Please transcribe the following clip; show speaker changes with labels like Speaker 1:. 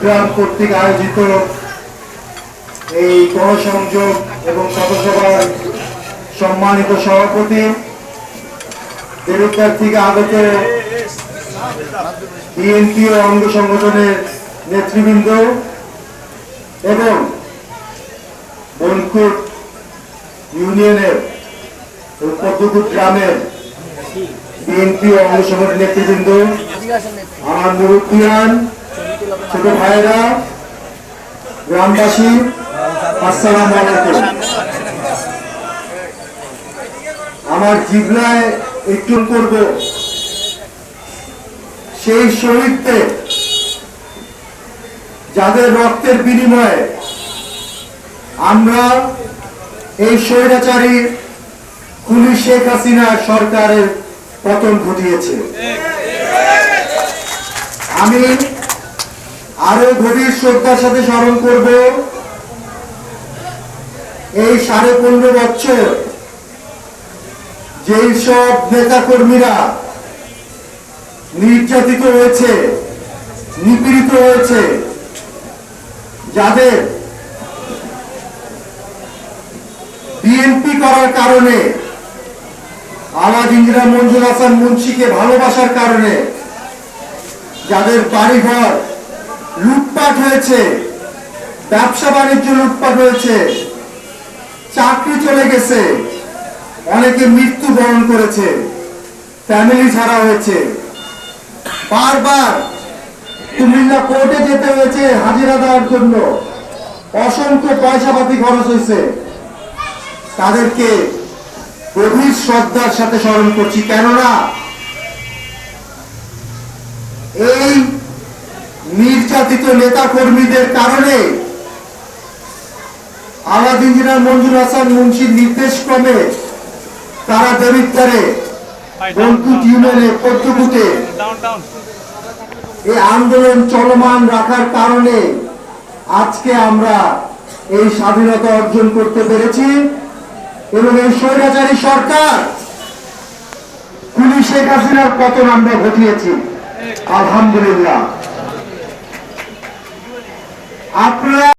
Speaker 1: গ্রাম কর্তৃক আয়োজিত এই গণসংযোগ এবং পথসভার সম্মানিত সভাপতি দেবতার থেকে আগত বিএনপি ও অঙ্গ সংগঠনের নেতৃবৃন্দ এবং বনকুট ইউনিয়নের পদ্মকুট গ্রামের বিএনপি ও অঙ্গ নেতৃবৃন্দ, আমার মুরব্বিয়ান, ছোট ভাইরা গ্রামবাসী, আসসালাম আলাইকুম। আমার জিবলায় একটু করব। সেই শহীদদের, যাদের রক্তের বিনিময়ে আমরা এই স্বৈরাচারী খুনি শেখ হাসিনা সরকারের পতন ঘটিয়েছে। আমি আরও গভীর শ্রদ্ধার সাথে স্মরণ করব, এই সাড়ে পনেরো বছর যেই সব নেতা কর্মীরা নির্যাতিত হয়েছে, নিপীড়িত হয়েছে, যাদের বিএনপি করার কারণে আলাদ ইঞ্জিনিয়ার মঞ্জুর হাসান মুন্সিকে ভালোবাসার কারণে যাদের বাড়িঘর লুটপাট হয়েছে, ব্যবসা বাণিজ্য লুটপাট হয়েছে, চাকরি চলে গেছে, অনেকে মৃত্যু বরণ করেছে ফ্যামিলি ছাড়া হয়েছে। বারবার কুমিল্লা কোর্টে যেতে হয়েছে হাজিরা দেওয়ার জন্য। অসংখ্য পয়সাপাতি খরচ হয়েছে। তাদেরকে গভীর শ্রদ্ধার সাথে স্মরণ করছি। কেননা এই নির্যাতিত নেতা কর্মীদের কারণে আলাদ ইঞ্জিনিয়ার মঞ্জুর হাসান মুন্সির নির্দেশ ক্রমে তারা দেবিত্তারে বনকুট ইউনিয়নে পদ্মকুটে এই আন্দোলন চলমান রাখার কারণে আজকে আমরা এই স্বাধীনতা অর্জন করতে পেরেছি। এবং এই স্বৈরাচারী সরকার পুলিশ শেখ হাসিনার পতন আমরা ঘটিয়েছি। আলহামদুলিল্লাহ। আপনারা